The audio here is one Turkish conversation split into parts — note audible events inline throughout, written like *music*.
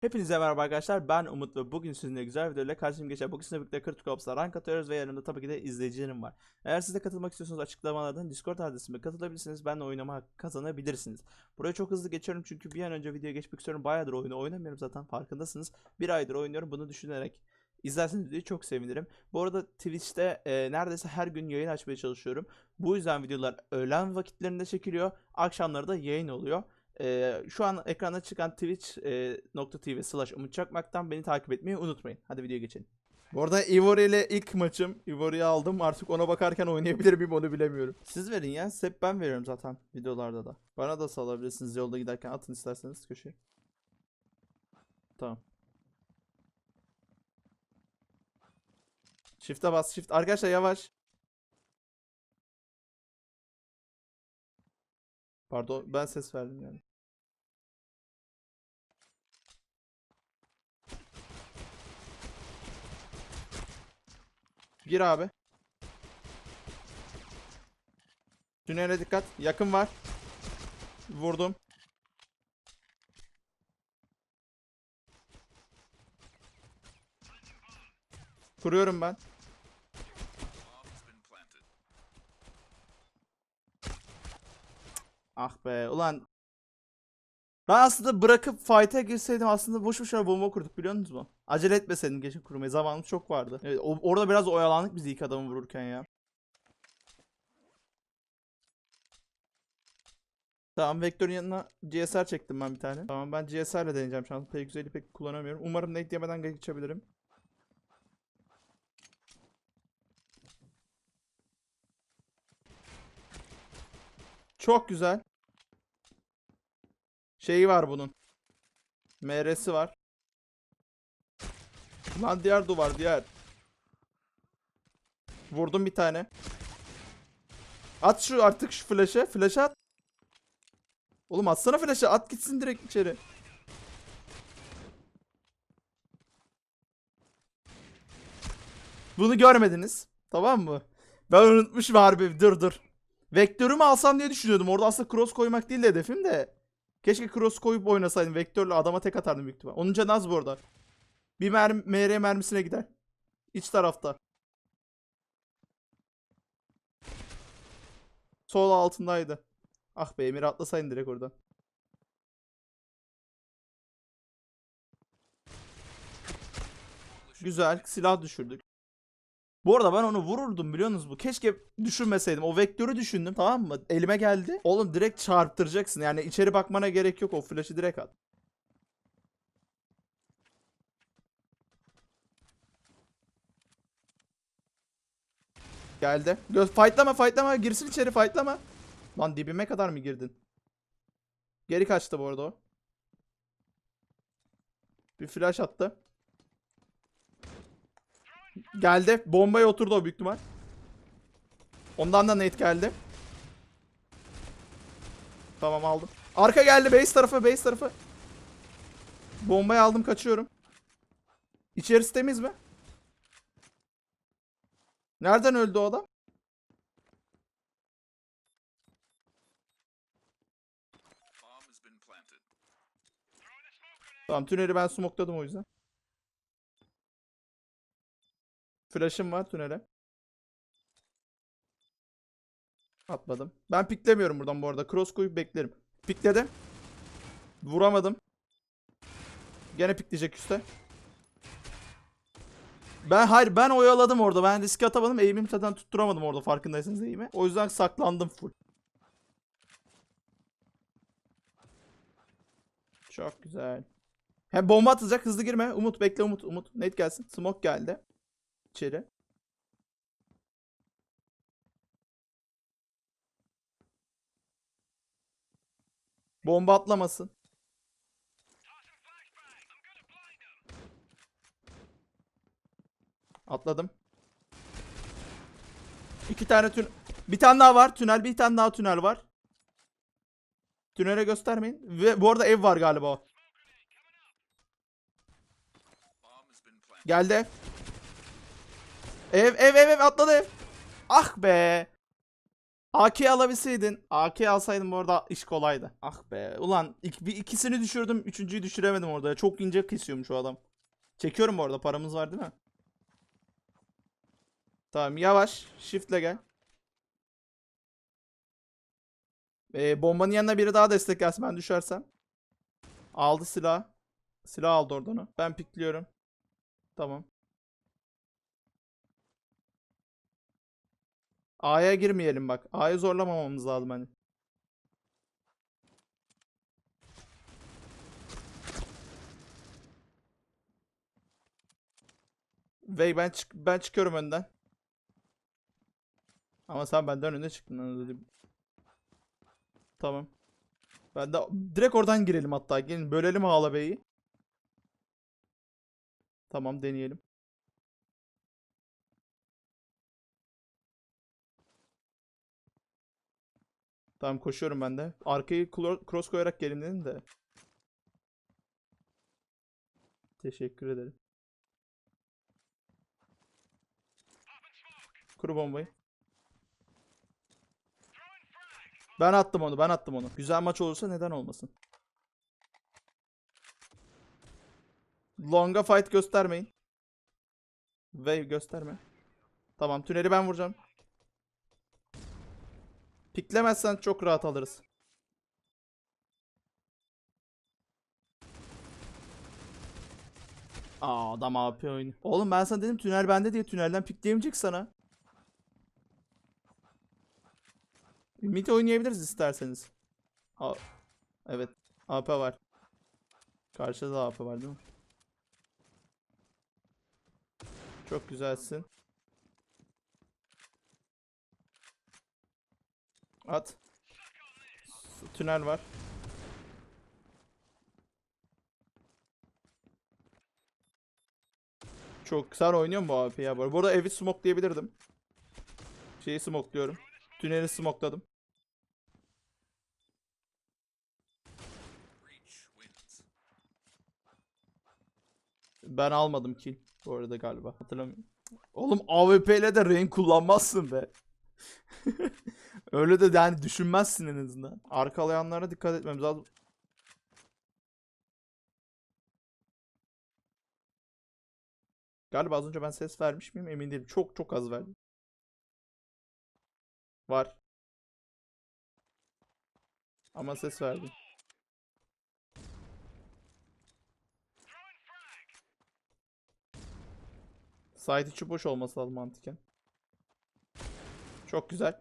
Hepinize merhaba arkadaşlar ben Umut ve bugün sizinle güzel bir videoyla karşıma geçen bugün sizinle birlikte Critical Ops'la rank atıyoruz ve yanımda tabii ki de izleyicilerim var. Eğer siz de katılmak istiyorsanız açıklamalardan Discord adresime katılabilirsiniz. Benle oynama kazanabilirsiniz. Buraya çok hızlı geçiyorum çünkü bir an önce videoya geçmek istiyorum. Bayağıdır oyunu oynamıyorum zaten farkındasınız. Bir aydır oynuyorum bunu düşünerek. İzlerseniz videoyu çok sevinirim. Bu arada Twitch'te e, neredeyse her gün yayın açmaya çalışıyorum. Bu yüzden videolar öğlen vakitlerinde çekiliyor. Akşamları da yayın oluyor. Ee, şu an ekranda çıkan twitch.tv slash Umut Çakmak'tan beni takip etmeyi unutmayın. Hadi videoya geçelim. Bu arada Ivory ile ilk maçım. Ivory'yi aldım. Artık ona bakarken oynayabilir miyim onu bilemiyorum. Siz verin ya. Hep ben veriyorum zaten videolarda da. Bana da salabilirsiniz yolda giderken. Atın isterseniz köşeye. Tamam. Shift'e bas. Shift. Arkadaşlar yavaş. Pardon ben ses verdim yani. Gir abi. Tünele dikkat. Yakın var. Vurdum. Kuruyorum ben. Ah be ulan. Ben aslında bırakıp fight'e girseydim aslında boş boşuna bomba kurduk biliyor musunuz mu? Acele etmeseydim geçen kurmaya zamanımız çok vardı. Evet, orada biraz oyalandık biz ilk adamı vururken ya. Tamam vektörün yanına GSR çektim ben bir tane. Tamam ben GSR ile deneyeceğim şu an. P150 pek kullanamıyorum. Umarım net yemeden geçebilirim. Çok güzel. Şeyi var bunun. MR'si var. Lan diğer duvar diğer. Vurdum bir tane. At şu artık şu flash'ı. Flash at. Oğlum atsana flash'ı. At gitsin direkt içeri. Bunu görmediniz. Tamam mı? Ben unutmuşum harbi. Dur dur. Vektörümü alsam diye düşünüyordum. Orada aslında cross koymak değil de hedefim de. Keşke cross koyup oynasaydım. Vektörle adama tek atardım büyük ihtimal. Onun canı az bu arada. Bir mermi, MR mermisine gider. İç tarafta. Sol altındaydı. Ah be Emir atlasaydın direkt oradan. Güzel. Silah düşürdük. Bu arada ben onu vururdum biliyor musunuz bu? Keşke düşünmeseydim. O vektörü düşündüm tamam mı? Elime geldi. Oğlum direkt çarptıracaksın. Yani içeri bakmana gerek yok. O flash'ı direkt at. Geldi. Fightlama fightlama. Girsin içeri fightlama. Lan dibime kadar mı girdin? Geri kaçtı bu arada o. Bir flash attı. Geldi. Bombaya oturdu o büyük ihtimal. Ondan da nade geldi. Tamam aldım. Arka geldi. Base tarafı. Base tarafı. Bombayı aldım. Kaçıyorum. İçerisi temiz mi? Nereden öldü o adam? Tamam tüneli ben smokladım o yüzden. Flash'ım var tünele. Atmadım. Ben piklemiyorum buradan bu arada. Cross koyup beklerim. Pikledim. Vuramadım. Gene pikleyecek üste. Ben hayır ben oyaladım orada. Ben riske atamadım. Eğimimi zaten tutturamadım orada farkındaysanız eğimi. O yüzden saklandım full. Çok güzel. Hem bomba atacak hızlı girme. Umut bekle Umut. Umut. Net gelsin. Smoke geldi. İçeri. Bomba atlamasın. Atladım. İki tane tün... Bir tane daha var. Tünel. Bir tane daha tünel var. Tünele göstermeyin. Ve bu arada ev var galiba. Geldi. Ev ev ev ev atladı ev. Ah be. AK alabilseydin. AK alsaydın bu arada iş kolaydı. Ah be. Ulan ik- bir ikisini düşürdüm. Üçüncüyü düşüremedim orada. Çok ince kesiyormuş şu adam. Çekiyorum bu arada. Paramız var değil mi? Tamam yavaş. Shift'le gel. Ee, bombanın yanına biri daha destek gelsin ben düşersem. Aldı silah. Silah aldı oradan o. Ben pikliyorum. Tamam. A'ya girmeyelim bak. A'yı zorlamamamız lazım hani. Vey ben çık ben çıkıyorum önden. Ama sen benden önüne çıktın. mı? Tamam. Ben de direkt oradan girelim hatta. Gelin bölelim Ağla Bey'i. Tamam deneyelim. Tamam koşuyorum ben de. Arkayı cross koyarak gelin dedim de. Teşekkür ederim. Kuru bombayı. Ben attım onu, ben attım onu. Güzel maç olursa neden olmasın? Long'a fight göstermeyin. Wave gösterme. Tamam, tüneli ben vuracağım. Piklemezsen çok rahat alırız. Aa adam AP oynuyor. Oğlum ben sana dedim tünel bende diye tünelden pikleyemeyecek sana. Mid oynayabiliriz isterseniz. A evet. AP var. Karşıda da AP var değil mi? Çok güzelsin. At. Tünel var. Çok güzel oynuyor mu AP ya? Bu arada evi smoklayabilirdim. Şeyi smokluyorum. Tüneli smokladım. Ben almadım kill bu arada galiba. Hatırlamıyorum. Oğlum AWP ile de rank kullanmazsın be. Öyle de yani düşünmezsin en azından. Arkalayanlara dikkat etmemiz lazım. Galiba az önce ben ses vermiş miyim emin değilim. Çok çok az verdim. Var. Ama ses verdim. Site içi boş olması lazım mantıken. Çok güzel.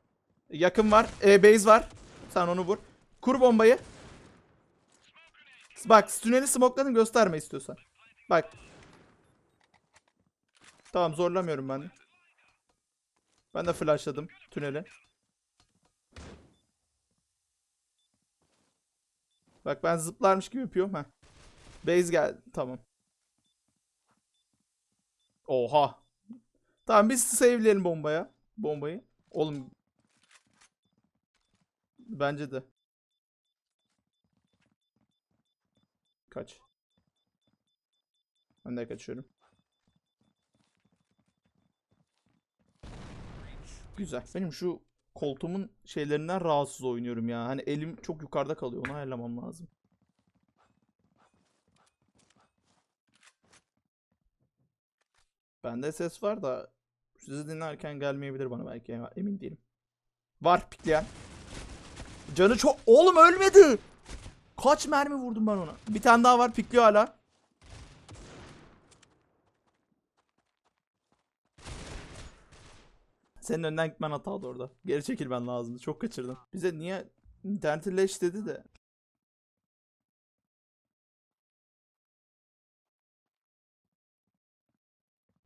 Yakın var. E, base var. Sen onu vur. Kur bombayı. Bak tüneli smokladın gösterme istiyorsan. Bak. Tamam zorlamıyorum ben de. Ben de flashladım tüneli. Bak ben zıplarmış gibi yapıyorum. Heh. Base geldi. Tamam. Oha. Tamam biz save'leyelim bombaya. Bombayı. Oğlum. Bence de. Kaç. Ben de kaçıyorum. Güzel. Benim şu koltuğumun şeylerinden rahatsız oynuyorum ya. Hani elim çok yukarıda kalıyor. Onu ayarlamam lazım. Bende ses var da sizi dinlerken gelmeyebilir bana belki ya, emin değilim. Var pikleyen. Canı çok... Oğlum ölmedi. Kaç mermi vurdum ben ona. Bir tane daha var pikliyor hala. Senin önden gitmen hatalı orada. Geri çekilmen lazımdı. Çok kaçırdın. Bize niye interneti dedi de.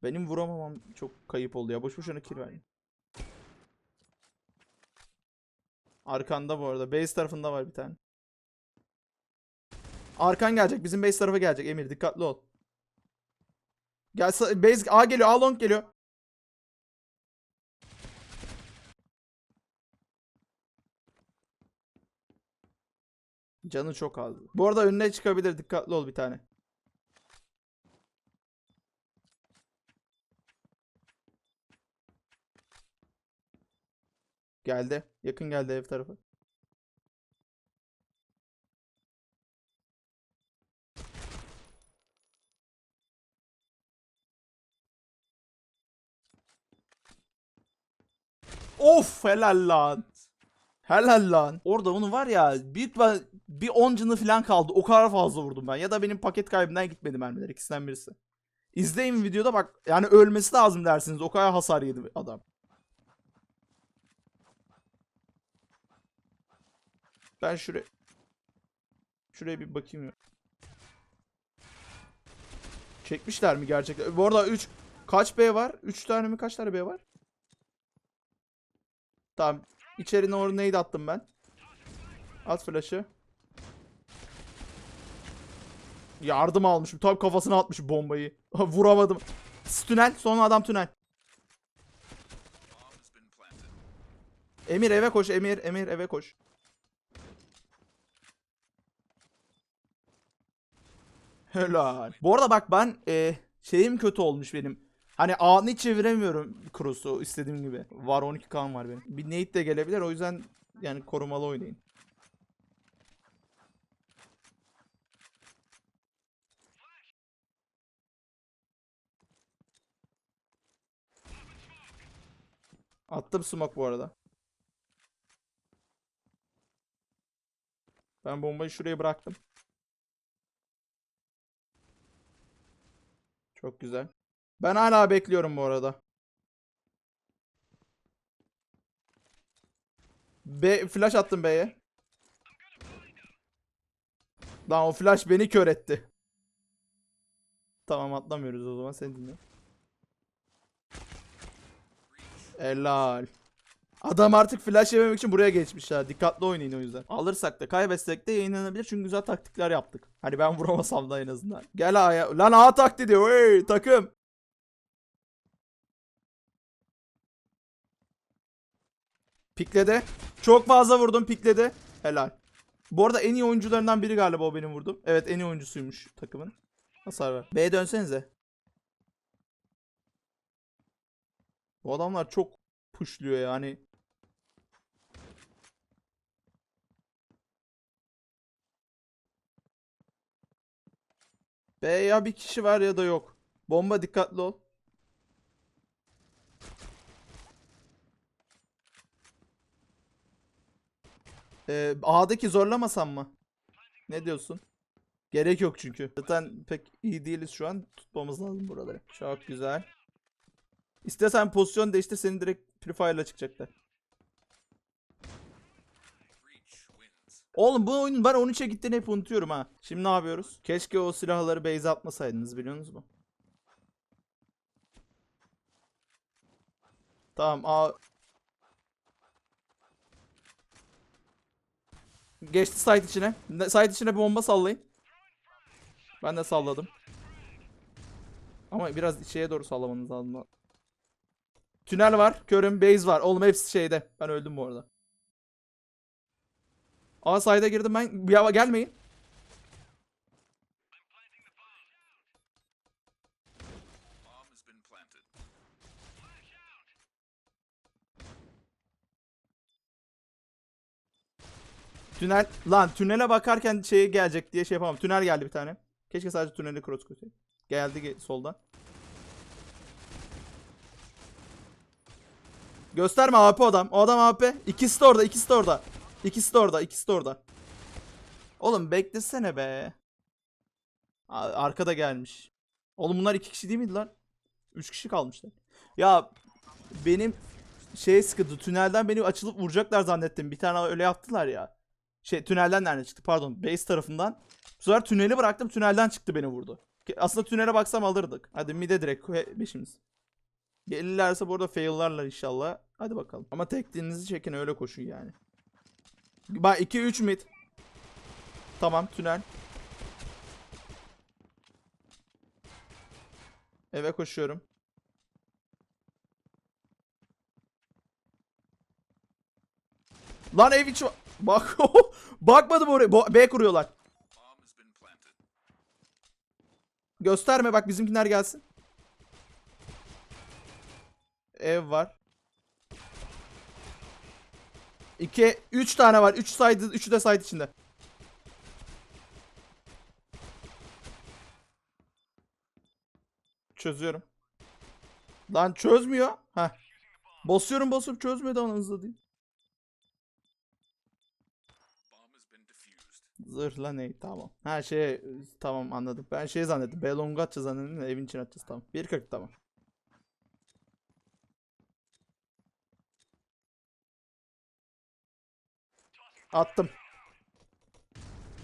Benim vuramamam çok kayıp oldu ya. Boş boşuna kill verdim. Arkanda bu arada. Base tarafında var bir tane. Arkan gelecek. Bizim base tarafa gelecek. Emir dikkatli ol. Gel base A geliyor. A long geliyor. Canı çok az. Bu arada önüne çıkabilir. Dikkatli ol bir tane. Geldi. Yakın geldi ev tarafı. Of helal lan. Helal lan. Orada bunu var ya bir, bir 10 canı falan kaldı. O kadar fazla vurdum ben. Ya da benim paket kaybından gitmedi mermiler. ikisinden birisi. İzleyin videoda bak. Yani ölmesi lazım dersiniz. O kadar hasar yedi adam. Ben şuraya şuraya bir bakayım. Çekmişler mi gerçekten? Bu arada 3 kaç B var? 3 tane mi kaç tane B var? Tamam. İçerine orada neydi attım ben? At flash'ı. Yardım almışım. Tam kafasına atmış bombayı. *laughs* Vuramadım. Tünel. Son adam tünel. Emir eve koş. Emir. Emir eve koş. Helal. Bu arada bak ben e, şeyim kötü olmuş benim. Hani A'nı çeviremiyorum cross'u istediğim gibi. Var 12 kan var benim. Bir nade de gelebilir o yüzden yani korumalı oynayın. Attım smoke bu arada. Ben bombayı şuraya bıraktım. Çok güzel. Ben hala bekliyorum bu arada. B flash attım B'ye. Lan o flash beni kör etti. Tamam atlamıyoruz o zaman sen dinle. Helal. Adam artık flash yememek için buraya geçmiş ha. Dikkatli oynayın o yüzden. Alırsak da kaybetsek de yayınlanabilir çünkü güzel taktikler yaptık. Hani ben *laughs* vuramasam da en azından. Gel A'ya. Lan A taktiği. Hey takım. Pikledi. Çok fazla vurdum pikledi. Helal. Bu arada en iyi oyuncularından biri galiba o benim vurdum. Evet en iyi oyuncusuymuş takımın. Hasar ver. B'ye dönsenize. Bu adamlar çok pushluyor yani. B ya bir kişi var ya da yok. Bomba dikkatli ol. Ee, A'daki zorlamasam mı? Ne diyorsun? Gerek yok çünkü. Zaten pek iyi değiliz şu an. Tutmamız lazım buraları. Çok güzel. İstersen pozisyon değiştir seni direkt Prefire'la çıkacaklar. Oğlum bu oyunun ben 13'e gittiğini hep unutuyorum ha. Şimdi ne yapıyoruz? Keşke o silahları base atmasaydınız biliyorsunuz mu? Tamam A Geçti site içine. Ne- Site içine bir bomba sallayın. Ben de salladım. Ama biraz şeye doğru sallamanız lazım. Tünel var. Körüm. Base var. Oğlum hepsi şeyde. Ben öldüm bu arada. Aa side'a girdim ben. Ya gelmeyin. Tünel. Lan tünele bakarken şeye gelecek diye şey yapamam. Tünel geldi bir tane. Keşke sadece tüneli cross koysaydım. Geldi ge- soldan. Gösterme AP adam. O adam AP. İkisi de orada, ikisi de orada. İkisi de orada, ikisi de orada. Oğlum beklesene be. Arkada gelmiş. Oğlum bunlar iki kişi değil miydi lan? Üç kişi kalmışlar. Ya benim şey sıkıntı. Tünelden beni açılıp vuracaklar zannettim. Bir tane öyle yaptılar ya. Şey tünelden nereden çıktı? Pardon. Base tarafından. Bu sefer tüneli bıraktım. Tünelden çıktı beni vurdu. Aslında tünele baksam alırdık. Hadi mid'e direkt beşimiz. Gelirlerse bu arada fail'larlar inşallah. Hadi bakalım. Ama tekliğinizi çekin öyle koşun yani. Bak 2 3 mid. Tamam tünel. Eve koşuyorum. Lan ev içi Bak *laughs* bakmadım oraya. B kuruyorlar. Gösterme bak bizimkiler gelsin. Ev var. 2 3 tane var. 3 side 3'ü de side içinde. Çözüyorum. Lan çözmüyor. Heh. Basıyorum basıp çözmedi onu hızlı değil. Zırhla ne? Tamam. Ha şey tamam anladım. Ben şey zannettim. Belongu atacağız zannettim evin içine atacağız tamam. 1.40 tamam. Attım.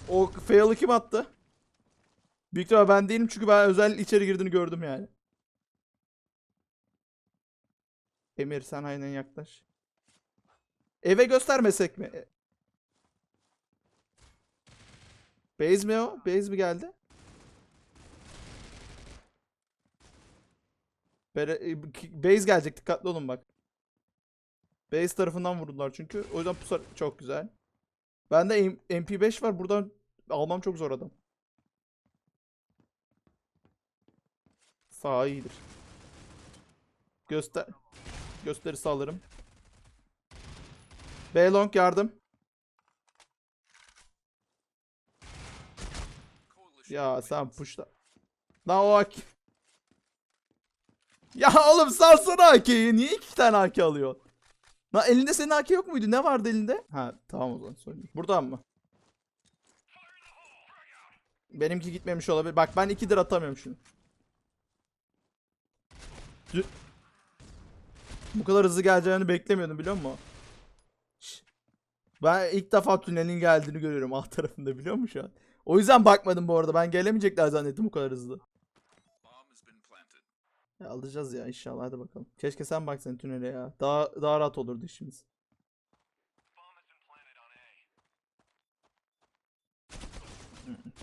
O fail'ı kim attı? Büyük ihtimal ben değilim çünkü ben özel içeri girdiğini gördüm yani. Emir sen aynen yaklaş. Eve göstermesek mi? Base mi o? Base mi geldi? E, Base gelecek dikkatli olun bak. Base tarafından vurdular çünkü. O yüzden pusar çok güzel. Bende M- MP5 var. Buradan almam çok zor adam. Sağ iyidir. Göster gösterisi alırım. B yardım. Ya sen pushla. Lan o AK. Ya oğlum salsana AK'yi. Niye iki tane AK alıyor? Lan elinde senin AK yok muydu? Ne vardı elinde? Ha tamam o zaman söyleyeyim. Buradan mı? Benimki gitmemiş olabilir. Bak ben ikidir atamıyorum şunu. Bu kadar hızlı geleceğini beklemiyordum biliyor musun? Ben ilk defa tünelin geldiğini görüyorum alt tarafında biliyor musun şu an? O yüzden bakmadım bu arada. Ben gelemeyecekler zannettim bu kadar hızlı. Ya alacağız ya inşallah hadi bakalım. Keşke sen baksan tünele ya. Daha daha rahat olurdu işimiz.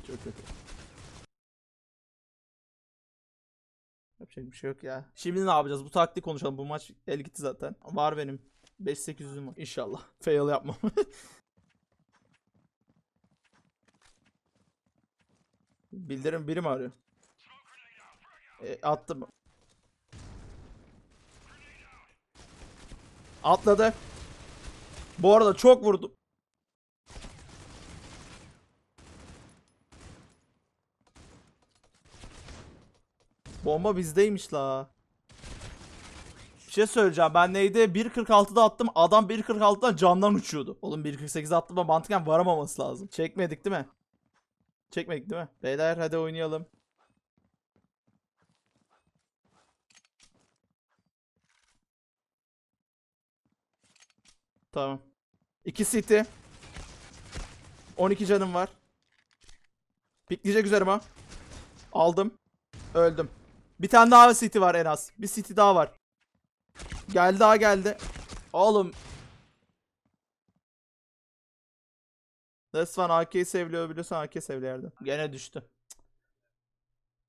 Çok kötü. Yapacak bir şey yok ya. Şimdi ne yapacağız? Bu taktik konuşalım. Bu maç el gitti zaten. Var benim. 5-800'üm var. İnşallah. *laughs* Fail yapmam. *laughs* Bildirim biri mi arıyor? E, attım. Atladı. Bu arada çok vurdum. Bomba bizdeymiş la. Bir şey söyleyeceğim. Ben neydi? 1.46'da attım. Adam 1.46'dan camdan uçuyordu. Oğlum 1.48'de attığımda mantıken varamaması lazım. Çekmedik değil mi? Çekmedik değil mi? Beyler hadi oynayalım. Tamam. 2 city. 12 canım var. Pikleyecek üzerime. Aldım. Öldüm. Bir tane daha city var en az. Bir city daha var. Geldi daha geldi. Oğlum. Resmen AK'yi sevliyor biliyorsan AK sevli yerden. Gene düştü.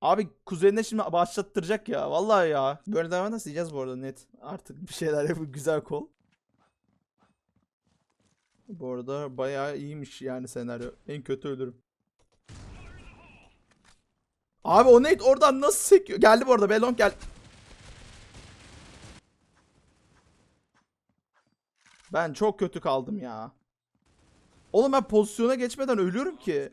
Abi kuzenine şimdi başlattıracak ya. Vallahi ya. Böyle devam ederse yiyeceğiz bu arada net. Artık bir şeyler yapıp güzel kol. Bu arada bayağı iyiymiş yani senaryo. En kötü ölürüm. Abi o neydi oradan nasıl sekiyor? Geldi bu arada Belon gel. Ben çok kötü kaldım ya. Oğlum ben pozisyona geçmeden ölüyorum ki.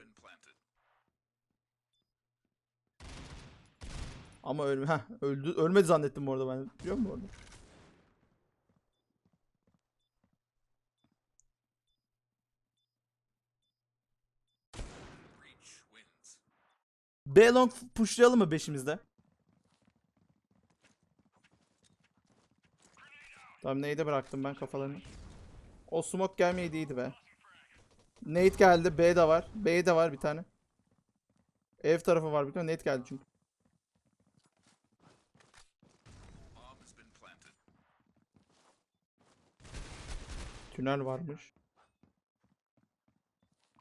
Ama ölme heh, öldü ölmedi zannettim orada ben. Biliyor musun orada? B long pushlayalım mı beşimizde? Tamam neyde bıraktım ben kafalarını. O smoke gelmeydi iyiydi be. Nate geldi. B de var. B de var bir tane. Ev tarafı var bir tane. Nate geldi çünkü. Tünel varmış.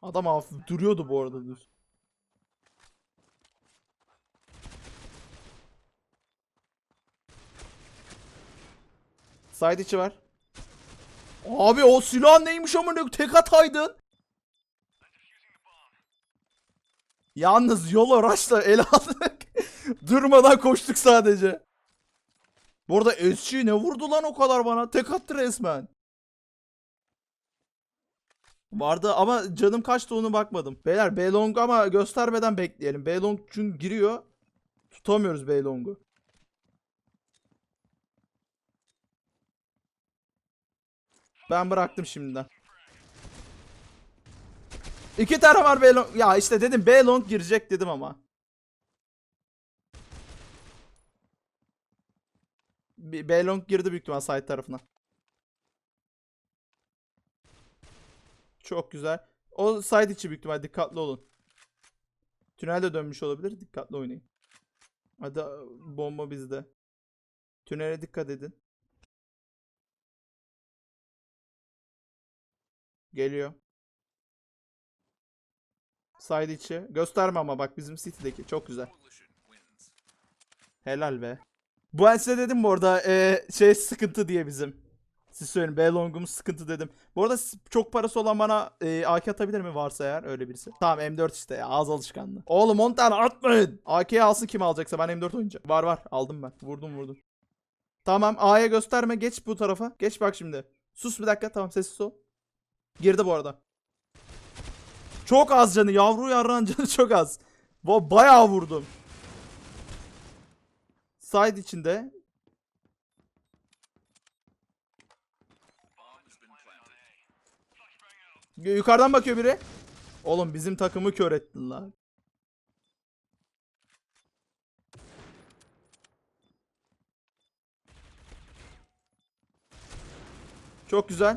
Adam hafif duruyordu bu arada düz. Side içi var. Abi o silah neymiş ama ne tek ataydın. Yalnız yol araçla el aldık. *laughs* Durmadan koştuk sadece. Bu arada SG ne vurdu lan o kadar bana? Tek attı resmen. Vardı ama canım kaçtı onu bakmadım. Beyler B long ama göstermeden bekleyelim. B long çünkü giriyor. Tutamıyoruz B Ben bıraktım şimdiden. İki tane var B long. Ya işte dedim B long girecek dedim ama. B long girdi büyük ihtimal side tarafına. Çok güzel. O side içi büyük ihtimal dikkatli olun. Tünelde dönmüş olabilir. Dikkatli oynayın. Hadi bomba bizde. Tünele dikkat edin. Geliyor. Side içi. Gösterme ama bak bizim City'deki. Çok güzel. Helal be. Bu ben size dedim bu arada eee, şey sıkıntı diye bizim. Siz söyleyin B long'umuz sıkıntı dedim. Bu arada çok parası olan bana eee AK atabilir mi varsa eğer öyle birisi. Tamam M4 işte ya ağız alışkanlığı. Oğlum 10 tane atmayın. AK'yi alsın kim alacaksa ben M4 oynayacağım. Var var aldım ben. Vurdum vurdum. Tamam A'ya gösterme geç bu tarafa. Geç bak şimdi. Sus bir dakika tamam sessiz ol. Girdi bu arada. Çok az canı yavru yarran *laughs* canı çok az. Bu bayağı vurdum. Side içinde. Yukarıdan bakıyor biri. Oğlum bizim takımı kör ettin lan. Çok güzel.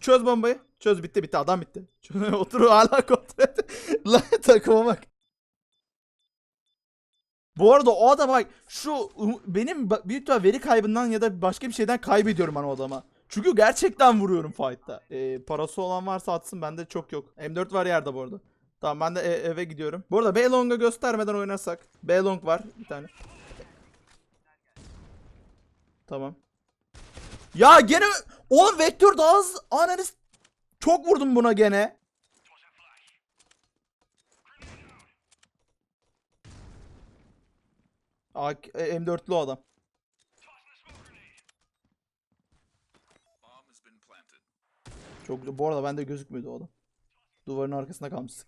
Çöz bombayı. Çöz bitti bitti adam bitti. *laughs* Otur hala kontrol et. *laughs* Lan takıma bak. Bu arada o adam bak şu um- benim büyük ihtimal veri kaybından ya da başka bir şeyden kaybediyorum ben o adama. Çünkü gerçekten vuruyorum fight'ta. Ee, parası olan varsa atsın bende çok yok. M4 var yerde bu arada. Tamam ben de e- eve gidiyorum. Bu arada B long'a göstermeden oynarsak. B long var bir tane. Tamam. Ya gene oğlum vektör daha hızlı. Ananı s- çok vurdum buna gene. E, M4'lü o adam. Çok. Bu arada bende gözükmüyordu o adam. Duvarın arkasında kalmıştık.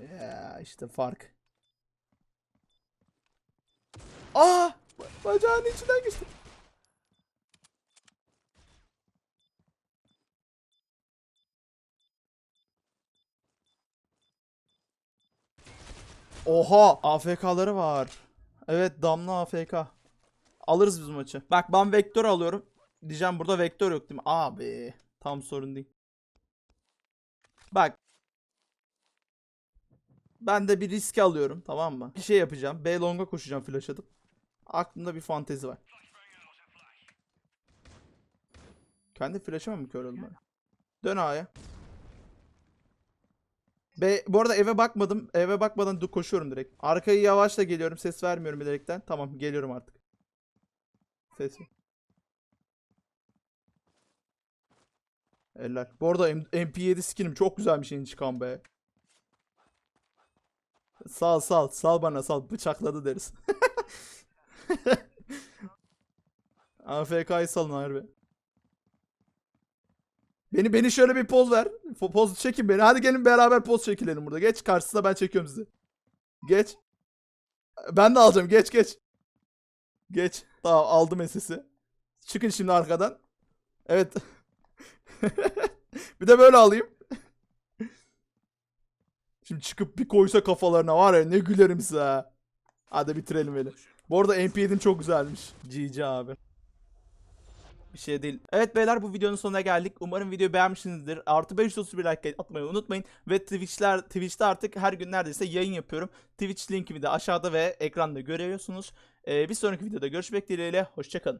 Ya işte fark. Aa! Ba- Bacağının içinden geçti. Oha! AFK'ları var. Evet Damla AFK. Alırız biz maçı. Bak ben vektör alıyorum. Diyeceğim burada vektör yok değil mi? Abi. Tam sorun değil. Bak. Ben de bir risk alıyorum tamam mı? Bir şey yapacağım. B long'a koşacağım flash atıp. Aklımda bir fantezi var. Kendi flash'ıma mı kör oldum ben? Dön A'ya. B, bu arada eve bakmadım. Eve bakmadan koşuyorum direkt. Arkayı yavaşla geliyorum. Ses vermiyorum bilerekten. Tamam geliyorum artık. Ses. Eller. Bu arada M- MP7 skinim çok güzelmiş yeni çıkan be. Sal sal. Sal bana sal. Bıçakladı deriz. *laughs* AFK'yı salın harbi. Beni beni şöyle bir poz ver. Po- Poz çekin beni. Hadi gelin beraber poz çekilelim burada. Geç karşısına ben çekiyorum sizi. Geç. Ben de alacağım. Geç geç. Geç. Tamam aldım SS'i. Çıkın şimdi arkadan. Evet. *laughs* bir de böyle alayım. Şimdi çıkıp bir koysa kafalarına var ya ne gülerim size ha. Hadi bitirelim öyle. Bu arada MP7'in çok güzelmiş. GG abi. Bir şey değil. Evet beyler bu videonun sonuna geldik. Umarım videoyu beğenmişsinizdir. Artı 531 like atmayı unutmayın. Ve Twitch'ler, Twitch'te artık her gün neredeyse yayın yapıyorum. Twitch linkimi de aşağıda ve ekranda görüyorsunuz. Ee, bir sonraki videoda görüşmek dileğiyle. Hoşçakalın.